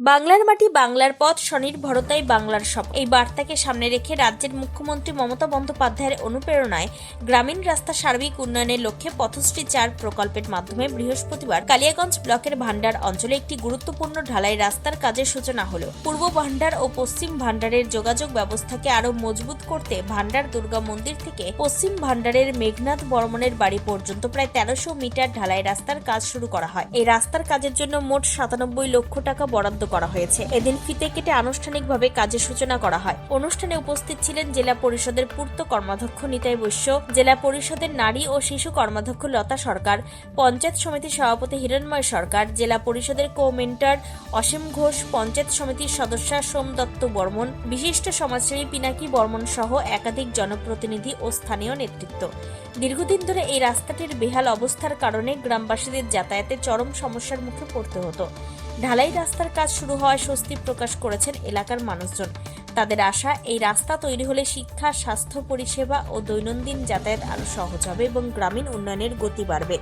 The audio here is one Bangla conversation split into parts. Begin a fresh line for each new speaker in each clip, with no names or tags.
বাংলার মাটি বাংলার পথ, স্বনির্ভরতাই বাংলার সব এই বার্তাকে সামনে রেখে রাজ্যের মুখ্যমন্ত্রী মমতা বন্দ্যোপাধ্যায়ের অনুপ্রেরণায় গ্রামীণ রাস্তা সার্বিক উন্নয়নের লক্ষ্যে পথশ্রী চার প্রকল্পের মাধ্যমে বৃহস্পতিবার কালিয়াগঞ্জ ব্লকের ভান্ডার অঞ্চলে একটি গুরুত্বপূর্ণ ঢালাই রাস্তার কাজের সূচনা হল। পূর্ব ভান্ডার ও পশ্চিম ভান্ডারের যোগাযোগ ব্যবস্থাকে আরও মজবুত করতে ভান্ডার দুর্গা মন্দির থেকে পশ্চিম ভান্ডারের মেঘনাথ বর্মনের বাড়ি পর্যন্ত প্রায় তেরোশো মিটার ঢালাই রাস্তার কাজ শুরু করা হয়। এই রাস্তার কাজের জন্য মোট সাতানব্বই লক্ষ টাকা বরাদ্দ করা হয়েছে। এদিন ফিতে কেটে আনুষ্ঠানিকভাবে কাজের সূচনা করা হয়। অনুষ্ঠানে উপস্থিত ছিলেন জেলা পরিষদের পূর্ত কর্মাধ্যক্ষ নিতাই বৈশ্য, জেলা পরিষদের নারী ও শিশু কর্মাধ্যক্ষ লতা সরকার, পঞ্চায়েত সমিতির সভাপতি হিরণময় সরকার, জেলা পরিষদের কো মেন্টর অসীম ঘোষ, পঞ্চায়েত সমিতির সদস্য সোম দত্ত বর্মন, বিশিষ্ট সমাজসেবী পিনাকি বর্মন সহ একাধিক জনপ্রতিনিধি ও স্থানীয় নেতৃত্ব। দীর্ঘদিন ধরে এই রাস্তাটির বেহাল অবস্থার কারণে গ্রামবাসীদের যাতায়াতে চরম সমস্যার মুখে পড়তে হতো। ঢালাই রাস্তার কাজ শুরু হওয়ায় স্বস্তি প্রকাশ করেছেন এলাকার মানুষজন। তাদের আশা এই রাস্তা তৈরি হলে শিক্ষা স্বাস্থ্য পরিষেবা ও দৈনন্দিন যাতায়াত আরও সহজ হবে এবং গ্রামীণ উন্নয়নের গতি বাড়বে।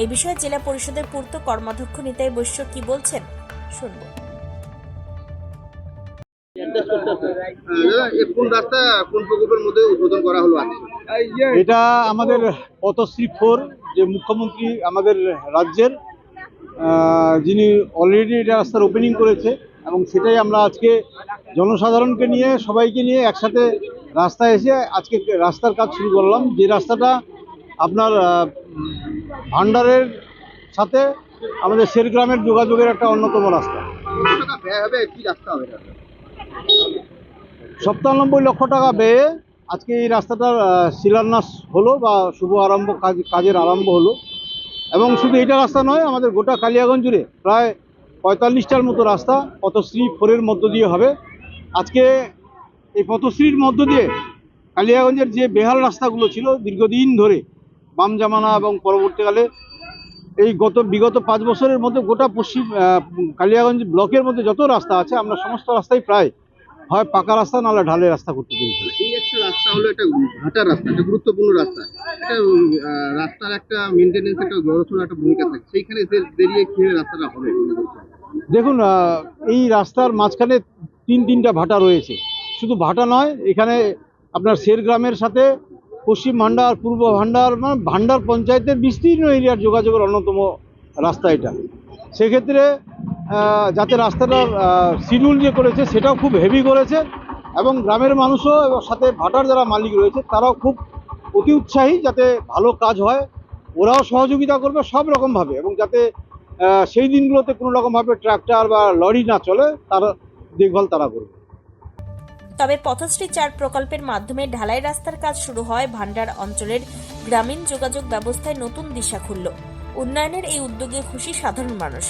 এই বিষয়ে জেলা পরিষদের পূর্ত কর্মাধ্যক্ষ নিতাই বৈশ্য কি বলছেন শুনব।
কোন রাস্তা কোন প্রকল্পের মধ্যে উদ্বোধন করা হলো
এটা আমাদের পথশ্রী ফোর যে মুখ্যমন্ত্রী আমাদের রাজ্যের যিনি অলরেডি এটা রাস্তার ওপেনিং করেছে এবং সেটাই আমরা আজকে জনসাধারণকে নিয়ে, সবাইকে নিয়ে একসাথে রাস্তায় এসে আজকে রাস্তার কাজ শুরু করলাম যে রাস্তাটা আপনার ভান্ডারের সাথে আমাদের শেরগ্রামের যোগাযোগের একটা অন্যতম রাস্তা? সপ্তানব্বই লক্ষ টাকা ব্যয়ে আজকে এই রাস্তাটার শিলান্যাস হলো বা শুভ আরম্ভ, কাজ কাজের আরম্ভ হলো এবং শুধু এটা রাস্তা নয়, আমাদের গোটা কালিয়াগঞ্জ জুড়ে প্রায় পঁয়তাল্লিশটার মতো রাস্তা পথশ্রী ফোরের মধ্য দিয়ে হবে। আজকে এই পথশ্রীর মধ্য দিয়ে কালিয়াগঞ্জের যে বেহাল রাস্তাগুলো ছিল, দীর্ঘদিন ধরে বাম জামানা এবং পরবর্তীকালে এই গত বিগত পাঁচ বছরের মধ্যে গোটা পশ্চিম কালিয়াগঞ্জ ব্লকের মধ্যে যত রাস্তা আছে, আমরা সমস্ত রাস্তাই প্রায় হয় পাকা রাস্তা নাহলে ঢালের রাস্তা করতে পেরেছি
এই একটা রাস্তা হলো একটা রাস্তা একটা গুরুত্বপূর্ণ রাস্তা। একটা রাস্তার একটা মেনটেনেন্স একটা বড়সড় একটা ভূমিকা থাকে। সেইখানে যে বেরিয়ে কীভাবে রাস্তাটা হবে।
দেখুন এই রাস্তার মাঝখানে তিন তিনটা ভাটা রয়েছে। শুধু ভাটা নয় এখানে আপনার শেরগ্রামের সাথে পশ্চিম ভান্ডার পূর্ব ভান্ডার মানে ভান্ডার পঞ্চায়েতের বিস্তীর্ণ এরিয়ার যোগাযোগের অন্যতম রাস্তা এটা। সেক্ষেত্রে যাতে রাস্তাটার শিডিউল যে করেছে, সেটাও খুব হেভি করেছে। এবং গ্রামের মানুষও এবং সাথে ভাটার যারা মালিক রয়েছে, তারাও খুব অতি উৎসাহী যাতে ভালো কাজ হয়। ওরাও সহযোগিতা করবে সব রকমভাবে এবং যাতে সেই দিনগুলোতে কোনো রকমভাবে ট্রাক্টর বা লরি না চলে, তার দেখভাল তারা করবে।
তবে পথশ্রী চার প্রকল্পের মাধ্যমে ঢালাই রাস্তার কাজ শুরু হয় ভান্ডার অঞ্চলের। গ্রামীণ যোগাযোগ ব্যবস্থায় নতুন দিশা খুলল। উন্নয়নের এই উদ্যোগে খুশি সাধারণ মানুষ।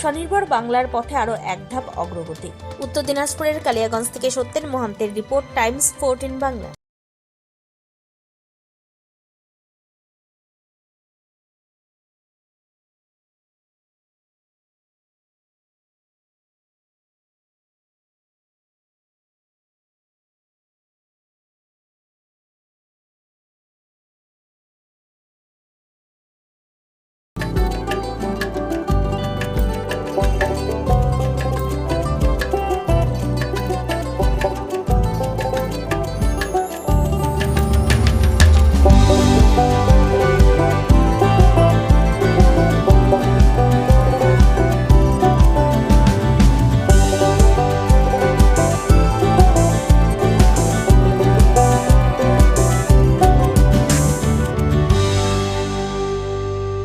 স্বনির্ভর বাংলার পথে আরও এক ধাপ অগ্রগতি। উত্তর দিনাজপুরের কালিয়াগঞ্জ থেকে সত্যেন মহান্তের রিপোর্ট, টাইমস, ফোরটিন বাংলা।